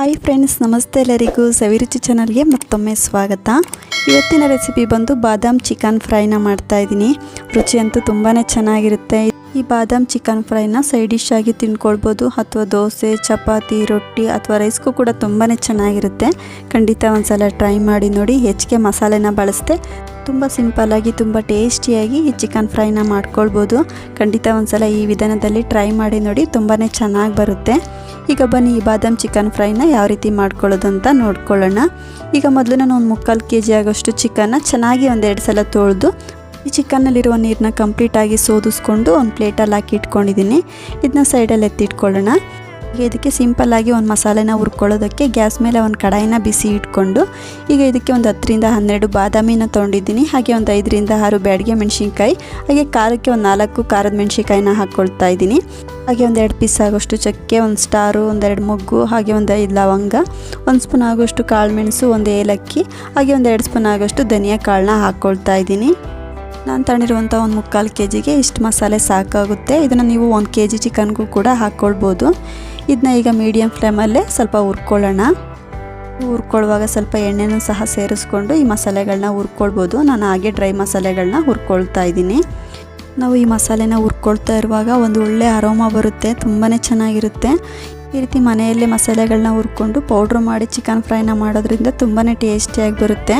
Hi friends ನಮಸ್ತೆ ಎಲ್ಲರಿಗೂ ಸವಿರುಚಿ ಚಾನಲ್ಗೆ ಮತ್ತೊಮ್ಮೆ ಸ್ವಾಗತ. ಇವತ್ತಿನ ರೆಸಿಪಿ ಬಂದು ಬಾದಾಮ್ ಚಿಕನ್ ಫ್ರೈನ ಮಾಡ್ತಾ ಇದ್ದೀನಿ. ರುಚಿ ಅಂತೂ ತುಂಬಾ ಚೆನ್ನಾಗಿರುತ್ತೆ. ಈ ಬಾದಾಮ್ ಚಿಕನ್ ಫ್ರೈನ ಸೈಡ್ ಡಿಶ್ ಆಗಿ ತಿನ್ಕೊಳ್ಬೋದು. ಅಥವಾ ದೋಸೆ, ಚಪಾತಿ, ರೊಟ್ಟಿ ಅಥವಾ ರೈಸ್ಗೂ ಕೂಡ ತುಂಬಾ ಚೆನ್ನಾಗಿರುತ್ತೆ. ಖಂಡಿತ ಒಂದ್ಸಲ ಟ್ರೈ ಮಾಡಿ ನೋಡಿ, ಹೆಚ್ಚಿಗೆ ಮಸಾಲೆನ ಬಳಸದೆ ತುಂಬ ಸಿಂಪಲ್ಲಾಗಿ ತುಂಬ ಟೇಸ್ಟಿಯಾಗಿ ಈ ಚಿಕನ್ ಫ್ರೈನ ಮಾಡ್ಕೊಳ್ಬೋದು. ಖಂಡಿತ ಒಂದ್ಸಲ ಈ ವಿಧಾನದಲ್ಲಿ ಟ್ರೈ ಮಾಡಿ ನೋಡಿ ತುಂಬಾ ಚೆನ್ನಾಗಿ ಬರುತ್ತೆ. ಈಗ ಬನ್ನಿ, ಈ ಬಾದಾಮ್ ಚಿಕನ್ ಫ್ರೈನ ಯಾವ ರೀತಿ ಮಾಡ್ಕೊಳ್ಳೋದು ಅಂತ ನೋಡ್ಕೊಳ್ಳೋಣ. ಈಗ ಮೊದಲು ನಾನು ಒಂದು ಮುಕ್ಕಾಲು ಕೆ ಜಿ ಆಗೋಷ್ಟು ಚಿಕನ್ನ ಚೆನ್ನಾಗಿ ಒಂದೆರಡು ಸಲ ತೊಳೆದು, ಈ ಚಿಕನ್ನಲ್ಲಿರುವ ನೀರನ್ನ ಕಂಪ್ಲೀಟಾಗಿ ಸೋದಿಸ್ಕೊಂಡು ಒಂದು ಪ್ಲೇಟಲ್ಲಿ ಹಾಕಿ ಇಟ್ಕೊಂಡಿದ್ದೀನಿ. ಇದನ್ನ ಸೈಡಲ್ಲಿ ಎತ್ತಿಟ್ಕೊಳ್ಳೋಣ. ಈಗ ಇದಕ್ಕೆ ಸಿಂಪಲ್ಲಾಗಿ ಒಂದು ಮಸಾಲೆನ ಹುರ್ಕೊಳ್ಳೋದಕ್ಕೆ ಗ್ಯಾಸ್ ಮೇಲೆ ಒಂದು ಕಡಾಯಿನ ಬಿಸಿ ಇಟ್ಕೊಂಡು, ಈಗ ಇದಕ್ಕೆ ಒಂದು ಹತ್ತರಿಂದ ಹನ್ನೆರಡು ಬಾದಾಮಿನ ತೊಗೊಂಡಿದ್ದೀನಿ ಹಾಗೆ ಒಂದು ಐದರಿಂದ ಆರು ಬ್ಯಾಡಿಗೆ ಮೆಣಸಿನ್ಕಾಯಿ, ಹಾಗೆ ಖಾರಕ್ಕೆ ಒಂದು ನಾಲ್ಕು ಖಾರದ ಮೆಣಸಿನ್ಕಾಯಿನ ಹಾಕ್ಕೊಳ್ತಾ ಇದ್ದೀನಿ. ಹಾಗೆ ಒಂದು ಎರಡು ಪೀಸ್ ಆಗೋಷ್ಟು ಚಕ್ಕೆ, ಒಂದು ಸ್ಟಾರು ಒಂದೆರಡು ಮೊಗ್ಗು, ಹಾಗೆ ಒಂದು ಐದು ಲವಂಗ, ಒಂದು ಸ್ಪೂನ್ ಆಗೋಷ್ಟು ಕಾಳು ಮೆಣಸು, ಒಂದು ಏಲಕ್ಕಿ, ಹಾಗೆ ಒಂದು ಎರಡು ಸ್ಪೂನ್ ಆಗೋಷ್ಟು ಧನಿಯಾ ಕಾಳನ್ನ ಹಾಕ್ಕೊಳ್ತಾ ಇದ್ದೀನಿ. ನಾನು ತಗೊಂಡಿರುವಂಥ ಒಂದು ಮುಕ್ಕಾಲು ಕೆ ಜಿಗೆ ಇಷ್ಟು ಮಸಾಲೆ ಸಾಕಾಗುತ್ತೆ. ಇದನ್ನು ನೀವು ಒಂದು ಕೆ ಜಿ ಚಿಕನ್ಗೂ ಕೂಡ ಹಾಕ್ಕೊಳ್ಬೋದು ಇದನ್ನ ಈಗ ಮೀಡಿಯಮ್ ಫ್ಲೇಮಲ್ಲೇ ಸ್ವಲ್ಪ ಹುರ್ಕೊಳ್ಳೋಣ. ಹುರ್ಕೊಳ್ಳುವಾಗ ಸ್ವಲ್ಪ ಎಣ್ಣೆನೂ ಸಹ ಸೇರಿಸ್ಕೊಂಡು ಈ ಮಸಾಲೆಗಳನ್ನ ಹುರ್ಕೊಳ್ಬೋದು. ನಾನು ಹಾಗೆ ಡ್ರೈ ಮಸಾಲೆಗಳನ್ನ ಹುರ್ಕೊಳ್ತಾ ಇದ್ದೀನಿ. ನಾವು ಈ ಮಸಾಲೆನ ಹುರ್ಕೊಳ್ತಾ ಇರುವಾಗ ಒಂದು ಒಳ್ಳೆ ಅರೋಮ ಬರುತ್ತೆ ತುಂಬಾ ಚೆನ್ನಾಗಿರುತ್ತೆ. ಈ ರೀತಿ ಮನೆಯಲ್ಲೇ ಮಸಾಲೆಗಳನ್ನ ಹುರ್ಕೊಂಡು ಪೌಡ್ರ್ ಮಾಡಿ ಚಿಕನ್ ಫ್ರೈನ ಮಾಡೋದ್ರಿಂದ ತುಂಬಾ ಟೇಸ್ಟಿಯಾಗಿ ಬರುತ್ತೆ.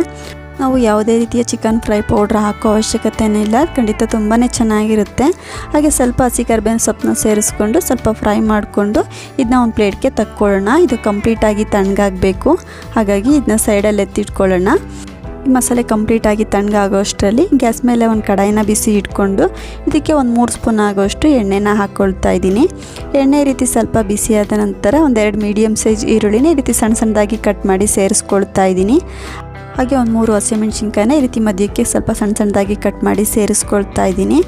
ನಾವು ಯಾವುದೇ ರೀತಿಯ ಚಿಕನ್ ಫ್ರೈ ಪೌಡ್ರ್ ಹಾಕೋ ಅವಶ್ಯಕತೆನೇ ಇಲ್ಲ. ಖಂಡಿತ ತುಂಬಾ ಚೆನ್ನಾಗಿರುತ್ತೆ. ಹಾಗೆ ಸ್ವಲ್ಪ ಹಸಿ ಕರ್ಬೇವಿನ ಸೊಪ್ಪನ್ನ ಸೇರಿಸ್ಕೊಂಡು ಸ್ವಲ್ಪ ಫ್ರೈ ಮಾಡಿಕೊಂಡು ಇದನ್ನ ಒಂದು ಪ್ಲೇಟ್ಗೆ ತಕ್ಕೊಳ್ಳೋಣ. ಇದು ಕಂಪ್ಲೀಟಾಗಿ ತಣ್ಣಗಾಗಬೇಕು. ಹಾಗಾಗಿ ಇದನ್ನ ಸೈಡಲ್ಲಿ ಎತ್ತಿಟ್ಕೊಳ್ಳೋಣ. ಈ ಮಸಾಲೆ ಕಂಪ್ಲೀಟಾಗಿ ತಣ್ಣಗಾಗೋ ಅಷ್ಟರಲ್ಲಿ ಗ್ಯಾಸ್ ಮೇಲೆ ಒಂದು ಕಡಾಯಿನ ಬಿಸಿ ಇಟ್ಕೊಂಡು ಇದಕ್ಕೆ ಒಂದು ಮೂರು ಸ್ಪೂನ್ ಆಗೋಷ್ಟು ಎಣ್ಣೆನ ಹಾಕ್ಕೊಳ್ತಾ ಇದ್ದೀನಿ. ಎಣ್ಣೆ ರೀತಿ ಸ್ವಲ್ಪ ಬಿಸಿಯಾದ ನಂತರ ಒಂದೆರಡು ಮೀಡಿಯಮ್ ಸೈಜ್ ಈರುಳ್ಳಿನ ಈ ರೀತಿ ಸಣ್ಣ ಸಣ್ಣದಾಗಿ ಕಟ್ ಮಾಡಿ ಸೇರಿಸ್ಕೊಳ್ತಾ ಇದ್ದೀನಿ. ಹಾಗೆ ಒಂದು ಮೂರು ಹಸಿಮೆಣ್ಸಿನ್ಕಾಯಿನ ಈ ರೀತಿ ಮಧ್ಯಕ್ಕೆ ಸ್ವಲ್ಪ ಸಣ್ಣ ಸಣ್ಣದಾಗಿ ಕಟ್ ಮಾಡಿ ಸೇರಿಸ್ಕೊಳ್ತಾ ಇದ್ದೀನಿ.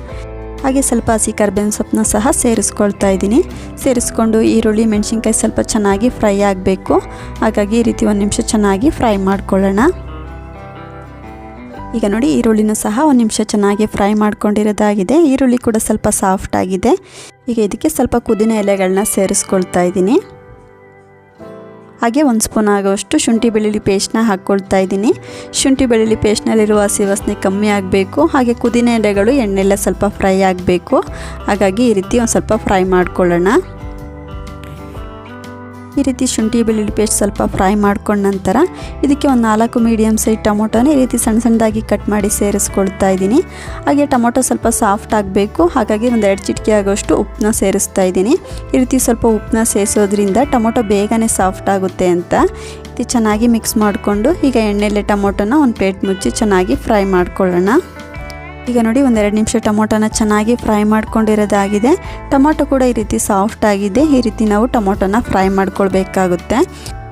ಹಾಗೆ ಸ್ವಲ್ಪ ಹಸಿ ಕರ್ಬೇವಿನ ಸೊಪ್ಪನ್ನ ಸಹ ಸೇರಿಸ್ಕೊಳ್ತಾ ಇದ್ದೀನಿ. ಸೇರಿಸ್ಕೊಂಡು ಈರುಳ್ಳಿ, ಮೆಣಸಿನ್ಕಾಯಿ ಸ್ವಲ್ಪ ಚೆನ್ನಾಗಿ ಫ್ರೈ ಆಗಬೇಕು. ಹಾಗಾಗಿ ಈ ರೀತಿ ಒಂದು ನಿಮಿಷ ಚೆನ್ನಾಗಿ ಫ್ರೈ ಮಾಡ್ಕೊಳ್ಳೋಣ. ಈಗ ನೋಡಿ ಈರುಳ್ಳಿನೂ ಸಹ ಒಂದು ನಿಮಿಷ ಚೆನ್ನಾಗಿ ಫ್ರೈ ಮಾಡ್ಕೊಂಡಿರೋದಾಗಿದೆ. ಈರುಳ್ಳಿ ಕೂಡ ಸ್ವಲ್ಪ ಸಾಫ್ಟ್ ಆಗಿದೆ. ಈಗ ಇದಕ್ಕೆ ಸ್ವಲ್ಪ ಕುದಿನ ಎಲೆಗಳನ್ನ ಸೇರಿಸ್ಕೊಳ್ತಾ ಇದ್ದೀನಿ. ಹಾಗೆ ಒಂದು ಸ್ಪೂನ್ ಆಗೋಷ್ಟು ಶುಂಠಿ ಬೆಳ್ಳುಳ್ಳಿ ಪೇಸ್ಟ್ನ ಹಾಕ್ಕೊಳ್ತಾ ಇದ್ದೀನಿ. ಶುಂಠಿ ಬೆಳ್ಳುಳ್ಳಿ ಪೇಸ್ಟ್ನಲ್ಲಿರುವ ಹಸಿ ವಾಸನೆ ಕಮ್ಮಿ ಆಗಬೇಕು. ಹಾಗೆ ಕುದಿನ ಎಲೆಗಳು ಎಣ್ಣೆಲ್ಲ ಸ್ವಲ್ಪ ಫ್ರೈ ಆಗಬೇಕು. ಹಾಗಾಗಿ ಈ ರೀತಿ ಒಂದು ಸ್ವಲ್ಪ ಫ್ರೈ ಮಾಡ್ಕೊಳ್ಳೋಣ. ಈ ರೀತಿ ಶುಂಠಿ ಬೆಳ್ಳುಳ್ಳಿ ಪೇಸ್ಟ್ ಸ್ವಲ್ಪ ಫ್ರೈ ಮಾಡ್ಕೊಂಡ ನಂತರ ಇದಕ್ಕೆ ಒಂದು ನಾಲ್ಕು ಮೀಡಿಯಮ್ ಸೈಜ್ ಟೊಮೊಟೊನ ಈ ರೀತಿ ಸಣ್ಣ ಸಣ್ಣದಾಗಿ ಕಟ್ ಮಾಡಿ ಸೇರಿಸ್ಕೊಳ್ತಾ ಇದ್ದೀನಿ. ಹಾಗೆ ಟೊಮೊಟೊ ಸ್ವಲ್ಪ ಸಾಫ್ಟ್ ಆಗಬೇಕು. ಹಾಗಾಗಿ ಒಂದು ಎರಡು ಚಿಟಿಕೆ ಆಗೋಷ್ಟು ಉಪ್ಪನ್ನ ಸೇರಿಸ್ತಾ ಇದ್ದೀನಿ. ಈ ರೀತಿ ಸ್ವಲ್ಪ ಉಪ್ಪನ್ನ ಸೇರಿಸೋದ್ರಿಂದ ಟೊಮೊಟೊ ಬೇಗನೆ ಸಾಫ್ಟ್ ಆಗುತ್ತೆ ಅಂತ. ಇದು ಚೆನ್ನಾಗಿ ಮಿಕ್ಸ್ ಮಾಡಿಕೊಂಡು ಈಗ ಎಣ್ಣೆಲೆ ಟೊಮೊಟೊನ ಒಂದು ಪ್ಲೇಟ್ ಮುಚ್ಚಿ ಚೆನ್ನಾಗಿ ಫ್ರೈ ಮಾಡ್ಕೊಳ್ಳೋಣ. ಈಗ ನೋಡಿ ಒಂದೆರಡು ನಿಮಿಷ ಟೊಮೊಟೊನ ಚೆನ್ನಾಗಿ ಫ್ರೈ ಮಾಡ್ಕೊಂಡಿರೋದಾಗಿದೆ. ಟೊಮೊಟೊ ಕೂಡ ಈ ರೀತಿ ಸಾಫ್ಟ್ ಆಗಿದೆ. ಈ ರೀತಿ ನಾವು ಟೊಮೊಟೊನ ಫ್ರೈ ಮಾಡ್ಕೊಳ್ಬೇಕಾಗುತ್ತೆ.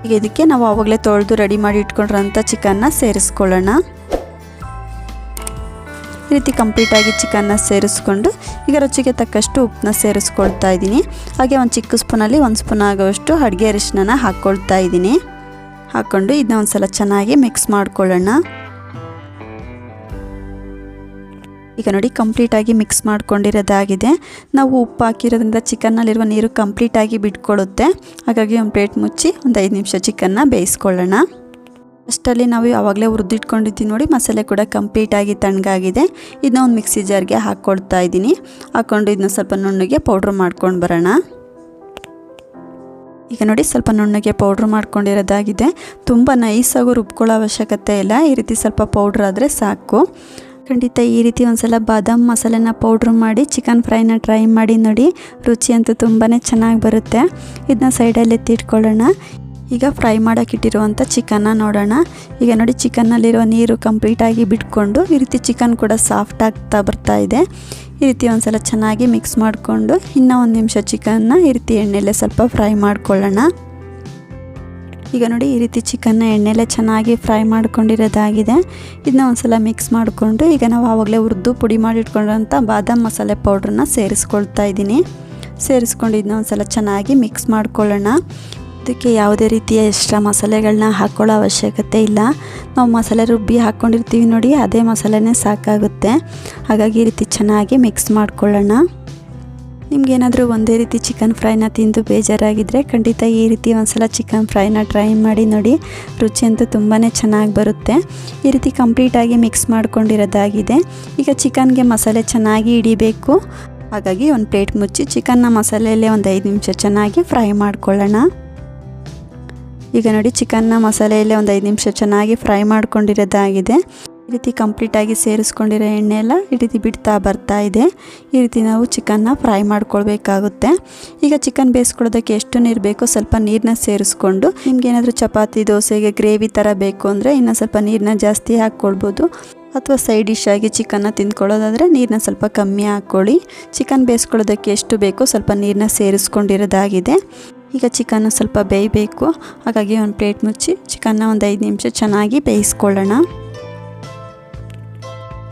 ಈಗ ಇದಕ್ಕೆ ನಾವು ಆವಾಗಲೇ ತೊಳೆದು ರೆಡಿ ಮಾಡಿ ಇಟ್ಕೊಂಡಿರೋಂಥ ಚಿಕನ್ನ ಸೇರಿಸ್ಕೊಳ್ಳೋಣ. ಈ ರೀತಿ ಕಂಪ್ಲೀಟಾಗಿ ಚಿಕನ್ನ ಸೇರಿಸ್ಕೊಂಡು ಈಗ ರುಚಿಗೆ ತಕ್ಕಷ್ಟು ಉಪ್ಪನ್ನ ಸೇರಿಸ್ಕೊಳ್ತಾ ಇದ್ದೀನಿ. ಹಾಗೆ ಒಂದು ಚಿಕ್ಕ ಸ್ಪೂನಲ್ಲಿ ಒಂದು ಸ್ಪೂನ್ ಆಗೋಷ್ಟು ಅಡುಗೆ ಅರಿಶಿನ ಹಾಕ್ಕೊಳ್ತಾ ಇದ್ದೀನಿ. ಹಾಕ್ಕೊಂಡು ಇದನ್ನ ಒಂದು ಸಲ ಚೆನ್ನಾಗಿ ಮಿಕ್ಸ್ ಮಾಡ್ಕೊಳ್ಳೋಣ. ಈಗ ನೋಡಿ ಕಂಪ್ಲೀಟಾಗಿ ಮಿಕ್ಸ್ ಮಾಡ್ಕೊಂಡಿರೋದಾಗಿದೆ. ನಾವು ಉಪ್ಪು ಹಾಕಿರೋದ್ರಿಂದ ಚಿಕನ್ನಲ್ಲಿರುವ ನೀರು ಕಂಪ್ಲೀಟಾಗಿ ಬಿಟ್ಕೊಳ್ಳುತ್ತೆ ಹಾಗಾಗಿ ಒಂದು ಪ್ಲೇಟ್ ಮುಚ್ಚಿ ಒಂದು ಐದು ನಿಮಿಷ ಚಿಕನ್ನ ಬೇಯಿಸ್ಕೊಳ್ಳೋಣ. ಅಷ್ಟರಲ್ಲಿ ನಾವು ಯಾವಾಗಲೇ ಹುರಿದಿಟ್ಕೊಂಡಿದ್ದೀವಿ ನೋಡಿ, ಮಸಾಲೆ ಕೂಡ ಕಂಪ್ಲೀಟಾಗಿ ತಣ್ಣಗಾಗಿದೆ. ಇದನ್ನ ಒಂದು ಮಿಕ್ಸಿ ಜಾರ್ಗೆ ಹಾಕ್ಕೊಳ್ತಾ ಇದ್ದೀನಿ. ಹಾಕ್ಕೊಂಡು ಇದನ್ನ ಸ್ವಲ್ಪ ನುಣ್ಣಗೆ ಪೌಡ್ರ್ ಮಾಡ್ಕೊಂಡು ಬರೋಣ. ಈಗ ನೋಡಿ, ಸ್ವಲ್ಪ ನುಣ್ಣಗೆ ಪೌಡ್ರ್ ಮಾಡ್ಕೊಂಡಿರೋದಾಗಿದೆ. ತುಂಬ ನೈಸಾಗೂ ರುಬ್ಕೊಳ್ಳೋ ಅವಶ್ಯಕತೆ ಇಲ್ಲ. ಈ ರೀತಿ ಸ್ವಲ್ಪ ಪೌಡ್ರ್ ಆದರೆ ಸಾಕು. ಖಂಡಿತ ಈ ರೀತಿ ಒಂದ್ಸಲ ಬಾದಾಮ್ ಮಸಾಲೆನ ಪೌಡ್ರ್ ಮಾಡಿ ಚಿಕನ್ ಫ್ರೈನ ಟ್ರೈ ಮಾಡಿ ನೋಡಿ. ರುಚಿ ಅಂತೂ ತುಂಬಾ ಚೆನ್ನಾಗಿ ಬರುತ್ತೆ. ಇದನ್ನ ಸೈಡಲ್ಲಿ ಎತ್ತಿಟ್ಕೊಳ್ಳೋಣ. ಈಗ ಫ್ರೈ ಮಾಡೋಕ್ಕಿಟ್ಟಿರುವಂಥ ಚಿಕನ್ನ ನೋಡೋಣ. ಈಗ ನೋಡಿ ಚಿಕನ್ನಲ್ಲಿರುವ ನೀರು ಕಂಪ್ಲೀಟಾಗಿ ಬಿಟ್ಕೊಂಡು ಈ ರೀತಿ ಚಿಕನ್ ಕೂಡ ಸಾಫ್ಟ್ ಆಗ್ತಾ ಬರ್ತಾ ಇದೆ. ಈ ರೀತಿ ಒಂದ್ಸಲ ಚೆನ್ನಾಗಿ ಮಿಕ್ಸ್ ಮಾಡಿಕೊಂಡು ಇನ್ನೂ ಒಂದು ನಿಮಿಷ ಚಿಕನ್ನ ಈ ರೀತಿ ಎಣ್ಣೆಲೆ ಸ್ವಲ್ಪ ಫ್ರೈ ಮಾಡ್ಕೊಳ್ಳೋಣ. ಈಗ ನೋಡಿ ಈ ರೀತಿ ಚಿಕನ್ನ ಎಣ್ಣೆಲೆ ಚೆನ್ನಾಗಿ ಫ್ರೈ ಮಾಡ್ಕೊಂಡಿರೋದಾಗಿದೆ. ಇದನ್ನ ಒಂದ್ಸಲ ಮಿಕ್ಸ್ ಮಾಡಿಕೊಂಡು ಈಗ ನಾವು ಆವಾಗಲೇ ಹುರಿದು ಪುಡಿ ಮಾಡಿಟ್ಕೊಂಡಿರೋಂಥ ಬಾದಾಮ್ ಮಸಾಲೆ ಪೌಡ್ರನ್ನ ಸೇರಿಸ್ಕೊಳ್ತಾ ಇದ್ದೀನಿ. ಸೇರಿಸ್ಕೊಂಡು ಇದನ್ನ ಒಂದ್ಸಲ ಚೆನ್ನಾಗಿ ಮಿಕ್ಸ್ ಮಾಡ್ಕೊಳ್ಳೋಣ. ಇದಕ್ಕೆ ಯಾವುದೇ ರೀತಿಯ ಎಕ್ಸ್ಟ್ರಾ ಮಸಾಲೆಗಳನ್ನ ಹಾಕ್ಕೊಳ್ಳೋ ಅವಶ್ಯಕತೆ ಇಲ್ಲ. ನಾವು ಮಸಾಲೆ ರುಬ್ಬಿ ಹಾಕ್ಕೊಂಡಿರ್ತೀವಿ ನೋಡಿ, ಅದೇ ಮಸಾಲೆನೇ ಸಾಕಾಗುತ್ತೆ. ಹಾಗಾಗಿ ಈ ರೀತಿ ಚೆನ್ನಾಗಿ ಮಿಕ್ಸ್ ಮಾಡ್ಕೊಳ್ಳೋಣ. ನಿಮ್ಗೇನಾದರೂ ಒಂದೇ ರೀತಿ ಚಿಕನ್ ಫ್ರೈನ ತಿಂದು ಬೇಜಾರಾಗಿದ್ದರೆ ಖಂಡಿತ ಈ ರೀತಿ ಒಂದ್ಸಲ ಚಿಕನ್ ಫ್ರೈನ ಟ್ರೈ ಮಾಡಿ ನೋಡಿ. ರುಚಿ ಅಂತೂ ತುಂಬಾ ಚೆನ್ನಾಗಿ ಬರುತ್ತೆ. ಈ ರೀತಿ ಕಂಪ್ಲೀಟಾಗಿ ಮಿಕ್ಸ್ ಮಾಡ್ಕೊಂಡಿರೋದಾಗಿದೆ. ಈಗ ಚಿಕನ್ಗೆ ಮಸಾಲೆ ಚೆನ್ನಾಗಿ ಹಿಡಿಬೇಕು. ಹಾಗಾಗಿ ಒಂದು ಪ್ಲೇಟ್ ಮುಚ್ಚಿ ಚಿಕನ್ನ ಮಸಾಲೆಯಲ್ಲೇ ಒಂದು ಐದು ನಿಮಿಷ ಚೆನ್ನಾಗಿ ಫ್ರೈ ಮಾಡ್ಕೊಳ್ಳೋಣ. ಈಗ ನೋಡಿ ಚಿಕನ್ನ ಮಸಾಲೆಯಲ್ಲೇ ಒಂದು ಐದು ನಿಮಿಷ ಚೆನ್ನಾಗಿ ಫ್ರೈ ಮಾಡ್ಕೊಂಡಿರೋದಾಗಿದೆ. ಈ ರೀತಿ ಕಂಪ್ಲೀಟಾಗಿ ಸೇರಿಸ್ಕೊಂಡಿರೋ ಎಣ್ಣೆ ಎಲ್ಲ ಈ ರೀತಿ ಬಿಡ್ತಾ ಬರ್ತಾ ಇದೆ. ಈ ರೀತಿ ನಾವು ಚಿಕನ್ನ ಫ್ರೈ ಮಾಡ್ಕೊಳ್ಬೇಕಾಗುತ್ತೆ. ಈಗ ಚಿಕನ್ ಬೇಯಿಸ್ಕೊಳ್ಳೋದಕ್ಕೆ ಎಷ್ಟು ನೀರು ಬೇಕೋ ಸ್ವಲ್ಪ ನೀರನ್ನ ಸೇರಿಸ್ಕೊಂಡು ನಿಮ್ಗೇನಾದರೂ ಚಪಾತಿ, ದೋಸೆಗೆ ಗ್ರೇವಿ ಥರ ಬೇಕು ಅಂದರೆ ಇನ್ನೂ ಸ್ವಲ್ಪ ನೀರನ್ನ ಜಾಸ್ತಿ ಹಾಕ್ಕೊಳ್ಬೋದು. ಅಥವಾ ಸೈಡ್ ಡಿಶ್ ಆಗಿ ಚಿಕನ್ನ ತಿಂದ್ಕೊಳ್ಳೋದಾದರೆ ನೀರನ್ನ ಸ್ವಲ್ಪ ಕಮ್ಮಿ ಹಾಕ್ಕೊಳ್ಳಿ. ಚಿಕನ್ ಬೇಯಿಸ್ಕೊಳ್ಳೋದಕ್ಕೆ ಎಷ್ಟು ಬೇಕೋ ಸ್ವಲ್ಪ ನೀರನ್ನ ಸೇರಿಸ್ಕೊಂಡಿರೋದಾಗಿದೆ. ಈಗ ಚಿಕನ್ನ ಸ್ವಲ್ಪ ಬೇಯಬೇಕು. ಹಾಗಾಗಿ ಒಂದು ಪ್ಲೇಟ್ ಮುಚ್ಚಿ ಚಿಕನ್ನ ಒಂದು ಐದು ನಿಮಿಷ ಚೆನ್ನಾಗಿ ಬೇಯಿಸ್ಕೊಳ್ಳೋಣ.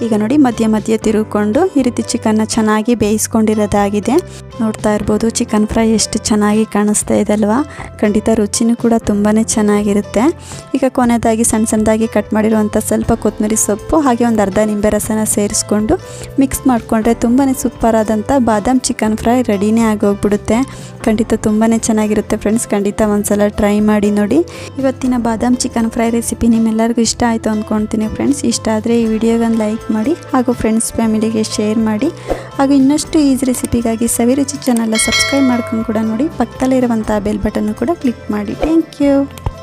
ಈಗ ನೋಡಿ ಮಧ್ಯ ಮಧ್ಯ ತಿರುಗಿಕೊಂಡು ಈ ರೀತಿ ಚಿಕನ್ನ ಚೆನ್ನಾಗಿ ಬೇಯಿಸ್ಕೊಂಡಿರೋದಾಗಿದೆ. ನೋಡ್ತಾ ಇರ್ಬೋದು. ಚಿಕನ್ ಫ್ರೈ ಎಷ್ಟು ಚೆನ್ನಾಗಿ ಕಾಣಿಸ್ತಾ ಇದೆ ಅಲ್ವಾ ಖಂಡಿತ ರುಚಿನೂ ಕೂಡ ತುಂಬಾ ಚೆನ್ನಾಗಿರುತ್ತೆ. ಈಗ ಕೊನೆಯದಾಗಿ ಸಣ್ಣ ಸಣ್ಣದಾಗಿ ಕಟ್ ಮಾಡಿರುವಂಥ ಸ್ವಲ್ಪ ಕೊತ್ತಂಬರಿ ಸೊಪ್ಪು, ಹಾಗೆ ಒಂದು ಅರ್ಧ ನಿಂಬೆ ರಸನ ಸೇರಿಸ್ಕೊಂಡು ಮಿಕ್ಸ್ ಮಾಡಿಕೊಂಡ್ರೆ ತುಂಬಾ ಸೂಪರ್ ಆದಂಥ ಬಾದಾಮ್ ಚಿಕನ್ ಫ್ರೈ ರೆಡಿನೇ ಆಗೋಗ್ಬಿಡುತ್ತೆ. ಖಂಡಿತ ತುಂಬಾ ಚೆನ್ನಾಗಿರುತ್ತೆ ಫ್ರೆಂಡ್ಸ್. ಖಂಡಿತ ಒಂದ್ಸಲ ಟ್ರೈ ಮಾಡಿ ನೋಡಿ. ಇವತ್ತಿನ ಬಾದಾಮ್ ಚಿಕನ್ ಫ್ರೈ ರೆಸಿಪಿ ನಿಮ್ಮೆಲ್ಲರಿಗೂ ಇಷ್ಟ ಆಯಿತು ಅಂದ್ಕೊಳ್ತೀನಿ ಫ್ರೆಂಡ್ಸ್. ಇಷ್ಟ ಆದರೆ ಈ ವಿಡಿಯೋಗೊಂದು ಲೈಕ್ ಮಾಡಿ, ಹಾಗೂ ಫ್ರೆಂಡ್ಸ್ ಫ್ಯಾಮಿಲಿಗೆ ಶೇರ್ ಮಾಡಿ. ಹಾಗೂ ಇನ್ನಷ್ಟು ಈಸಿ ರೆಸಿಪಿಗಾಗಿ ಸವಿರುಚಿ ಚಾನಲ್ನ ಸಬ್ಸ್ಕ್ರೈಬ್ ಮಾಡ್ಕೊಂಡು ಕೂಡ ನೋಡಿ ಪಕ್ಕದಲ್ಲಿರುವಂಥ ಬೆಲ್ ಬಟನ್ನು ಕೂಡ ಕ್ಲಿಕ್ ಮಾಡಿ. Thank you